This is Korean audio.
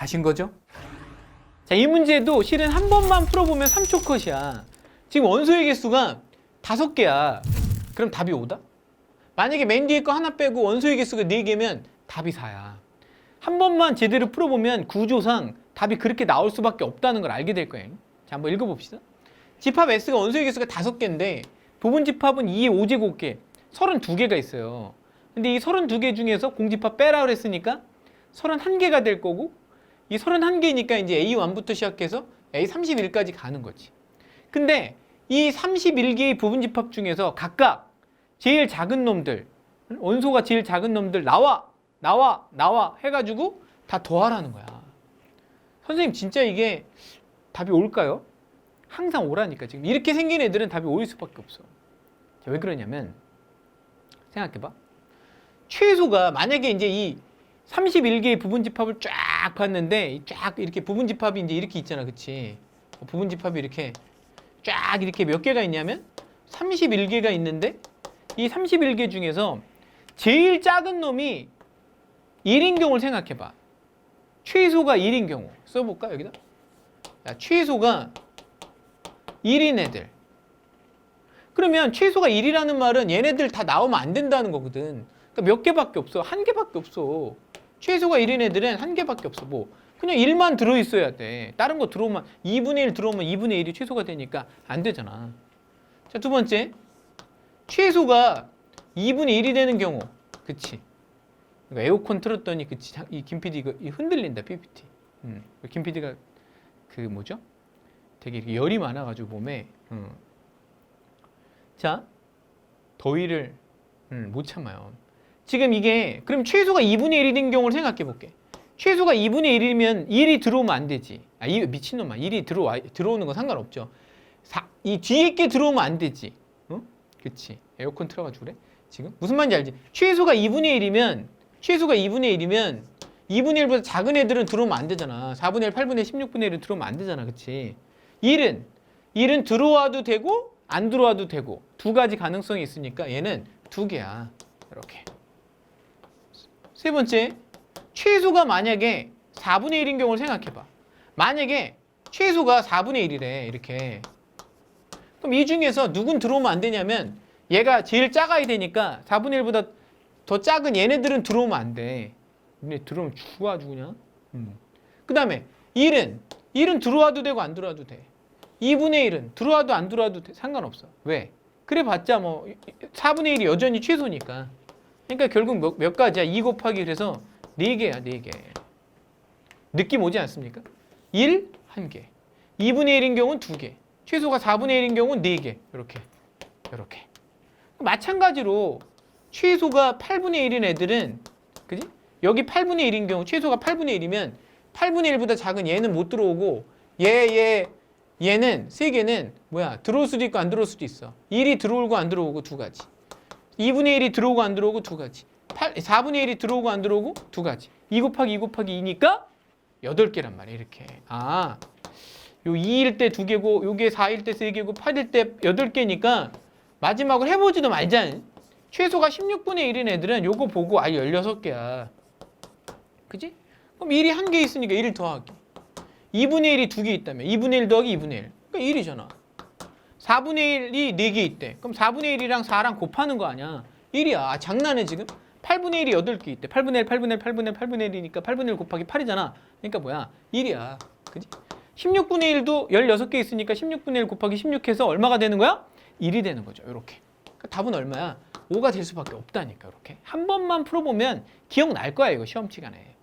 하신 거죠? 자, 이 문제도 실은 한 번만 풀어보면 3초 컷이야. 지금 원소의 개수가 다섯 개야. 그럼 답이 5다? 만약에 맨 뒤에 거 하나 빼고 원소의 개수가 4개면 답이 4야. 한 번만 제대로 풀어보면 구조상 답이 그렇게 나올 수밖에 없다는 걸 알게 될 거예요. 자, 한번 읽어봅시다. 집합 S가 원소의 개수가 5개인데 부분 집합은 2의 5제곱개, 32개가 있어요. 근데 이 32개 중에서 공집합 빼라 그랬으니까 31개가 될 거고 이 31개니까 이제 A1부터 시작해서 A31까지 가는 거지. 근데 이 31개의 부분 집합 중에서 각각 제일 작은 놈들, 원소가 제일 작은 놈들 나와, 나와, 나와 해가지고 다 더하라는 거야. 선생님 진짜 이게 답이 올까요? 항상 오라니까 지금 이렇게 생긴 애들은 답이 오일 수밖에 없어. 자, 왜 그러냐면 생각해봐. 최소가 만약에 이제 이 31개의 부분 집합을 쫙 봤는데 이쫙 이렇게 부분 집합이 이제 이렇게 있잖아, 그치? 어, 부분 집합이 이렇게 쫙 이렇게 몇 개가 있냐면 31개가 있는데 이 31개 중에서 제일 작은 놈이 1인 경우를 생각해 봐. 최소가 1인 경우 써 볼까 여기다? 자, 최소가 1인 애들. 그러면 최소가 1이라는 말은 얘네들 다 나오면 안 된다는 거거든. 그러니까 몇 개밖에 없어. 한 개밖에 없어. 최소가 1인 애들은 한 개밖에 없어. 뭐 그냥 1만 들어 있어야 돼. 다른 거 들어오면 2분의 1 들어오면 2분의 1이 최소가 되니까 안 되잖아. 자, 두 번째. 최소가 2분의 1이 되는 경우. 그치? 그러니까 에어컨 틀었더니 그치? 이김 PD 이거 이 흔들린다, PPT. 음. 김 PD가 그 뭐죠? 되게 열이 많아가지고 몸에 음. 자 더위를 음, 못 참아요. 지금 이게 그럼 최소가 2분의 1인 경우를 생각해 볼게. 최소가 2분의 1이면 1이 들어오면 안 되지. 아, 이 미친놈아. 1이 들어와 들어오는 건 상관없죠. 사, 이 뒤에 게 들어오면 안 되지. 어? 그치. 에어컨 틀어가지고 그래? 지금? 무슨 말인지 알지? 최소가 2분의 1이면 최소가 2분의 1이면 2분의 1보다 작은 애들은 들어오면 안 되잖아. 4분의 1, 8분의 1, 16분의 1은 들어오면 안 되잖아. 그치? 1은 1은 들어와도 되고 안 들어와도 되고 두 가지 가능성이 있으니까 얘는 두 개야. 이렇게. 세 번째, 최소가 만약에 4분의 1인 경우를 생각해 봐. 만약에 최소가 4분의 1이래. 이렇게. 그럼 이 중에서 누군 들어오면 안 되냐면 얘가 제일 작아야 되니까 4분의 1보다 더 작은 얘네들은 들어오면 안 돼. 얘네 들어오면 죽어 아주 그냥. 음. 그 다음에 1은 1은 들어와도 되고 안 들어와도 돼. 2분의 1은 들어와도 안 들어와도 돼. 상관없어. 왜? 그래 봤자 뭐 4분의 1이 여전히 최소니까. 그러니까 결국 몇, 몇 가지야? 2 곱하기 그래서 4개야, 4개. 느낌 오지 않습니까? 1, 1개. 2분의 1인 경우는 2개. 최소가 4분의 1인 경우는 4개. 이렇게. 이렇게. 마찬가지로 최소가 8분의 1인 애들은 그지? 여기 8분의 1인 경우 최소가 8분의 1이면 8분의 1보다 작은 얘는 못 들어오고 얘, 얘, 얘는 세 개는 뭐야? 들어올 수도 있고 안 들어올 수도 있어. 1이 들어오고 안 들어오고 두 가지. 2분의 1이 들어오고 안 들어오고 두 가지. 8, 4분의 1이 들어오고 안 들어오고 두 가지. 2 곱하기 2 곱하기 2니까 8개란 말이야, 이렇게. 아, 요 2일 때두 개고, 요게 4일 때세 개고, 8일 때 8개니까 마지막으로 해보지도 말자. 최소가 16분의 1인 애들은 요거 보고 아 16개야. 그지? 그럼 1이 한 개 있으니까 1을 더하기. 2분의 1이 두 개 있다면 2분의 1 더하기 2분의 1. 그러니까 1이잖아. 4분의 1이 네개 있대. 그럼 4분의 1이랑 4랑 곱하는 거 아니야. 1이야. 아, 장난해 지금? 8분의 1이 8개 있대. 8분의 1, 8분의 1, 8분의 1, 8분의 1이니까 8분의 1 곱하기 8이잖아. 그러니까 뭐야? 1이야. 그지? 16분의 1도 16개 있으니까 16분의 1 곱하기 16 해서 얼마가 되는 거야? 1이 되는 거죠. 이렇게. 그러니까 답은 얼마야? 5가 될 수밖에 없다니까. 이렇게. 한 번만 풀어보면 기억날 거야. 이거 시험 시간에.